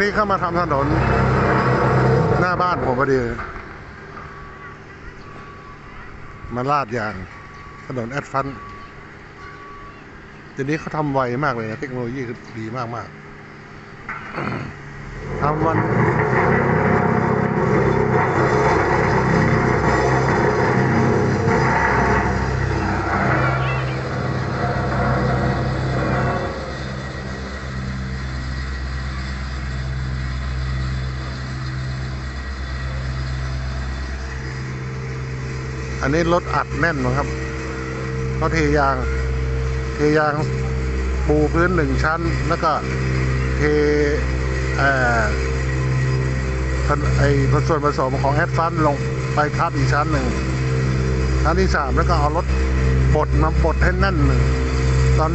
นี้เข้ามาทำถนน หน้าบ้านผมพอดี มาลาดยาง ถนนแอดฟันทีนี้เขาทำไวมากเลยนะ เทคโนโลยีดีมากมากทำวัน อันนี้รถอัดแน่นนะครับเขาเทยาง เทยางปูพื้นหนึ่งชั้น แล้วก็เทเอไอส่วนผสมของแอดฟันลงไปทับอีกชั้นหนึ่งชั้นที่สามแล้วก็เอารถบดมาบดให้แน่นหนึ่งตอน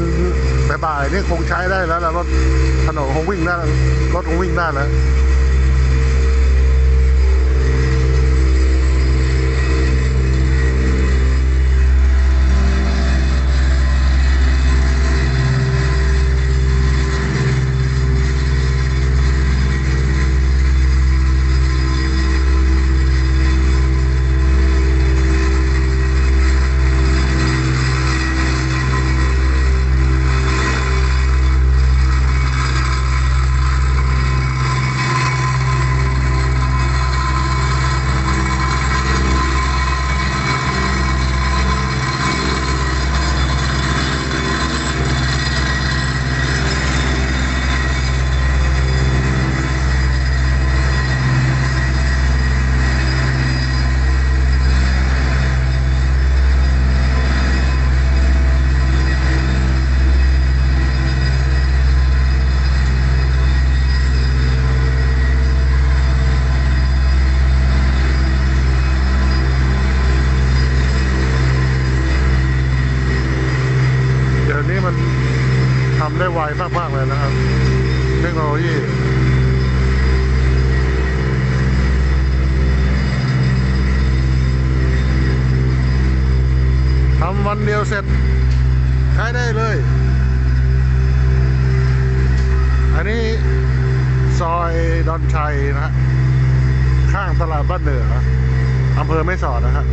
บ่ายๆนี่คงใช้ได้แล้วแล้วรถถนนคงวิ่งได้รถคงวิ่งได้แล้ว เดี๋ ยวนี้มันทำได้ไวมาก ๆ เลยนะครับเทคโนโลยีทำวันเดียวเสร็จ ใช้ได้เลย อันนี้ซอยดอนชัยนะฮะข้างตลาดบ้านเหนืออำเภอไม่สอดนะฮะ